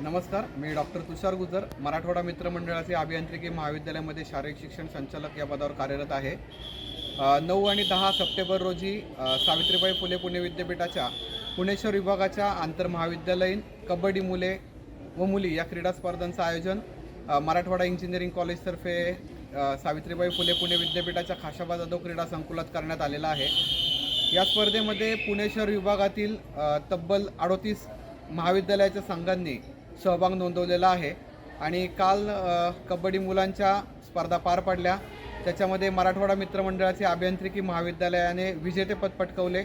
नमस्कार मी डॉक्टर तुषार गुजर मराठवाडा मित्रमंडळाचे अभियांत्रिकी महाविद्यालयामध्ये शारीरिक शिक्षण संचालक या पदावर कार्यरत आहे. नऊ आणि दहा सप्टेंबर रोजी सावित्रीबाई फुले पुणे विद्यापीठाच्या पुणेश्वर विभागाच्या आंतरमहाविद्यालयीन कबड्डी मुले व मुली या क्रीडा स्पर्धांचं आयोजन मराठवाडा इंजिनिअरिंग कॉलेजतर्फे सावित्रीबाई फुले पुणे विद्यापीठाच्या खाशाबा जाधव क्रीडा संकुलात करण्यात आलेला आहे. या स्पर्धेमध्ये पुणे शहर विभागातील तब्बल अडोतीस महाविद्यालयाच्या संघांनी सहभाग नोंदवलेला आहे. आणि काल कबड्डी मुलांच्या स्पर्धा पार पडल्या. त्याच्यामध्ये मराठवाडा मित्रमंडळाचे अभियांत्रिकी महाविद्यालयाने विजेतेपद पटकवले.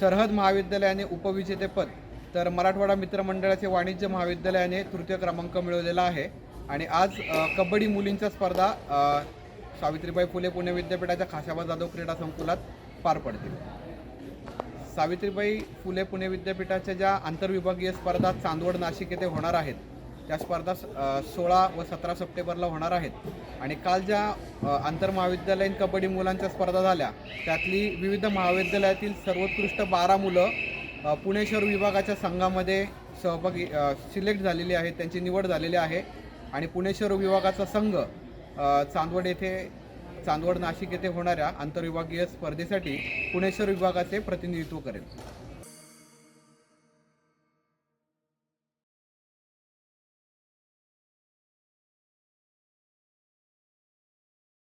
सरहद महाविद्यालयाने उपविजेतेपद तर मराठवाडा मित्रमंडळाचे वाणिज्य महाविद्यालयाने तृतीय क्रमांक मिळवलेला आहे. आणि आज कबड्डी मुलींच्या स्पर्धा सावित्रीबाई फुले पुणे विद्यापीठाच्या खाशाबा जाधव क्रीडा संकुलात पार पडतील. सावित्रीबाई फुले पुणे विद्यापीठाच्या ज्या आंतरविभागीय स्पर्धा चांदवड नाशिक येथे होणार आहेत त्या स्पर्धा सोळा व सतरा सप्टेंबरला होणार आहेत. आणि काल ज्या आंतरमहाविद्यालयीन कबड्डी मुलांच्या स्पर्धा झाल्या त्यातली विविध महाविद्यालयातील सर्वोत्कृष्ट बारा मुलं पुणेश्वर पुणे शहर विभागाच्या संघामध्ये सहभागी सिलेक्ट झालेली आहेत त्यांची निवड झालेली आहे. आणि पुणे शहर विभागाचा संघ चांदवड येथे चांदवड नाशिक येथे होणाऱ्या आंतरविभागीय स्पर्धेसाठी पुणेश्वर विभागाचे प्रतिनिधित्व करेल.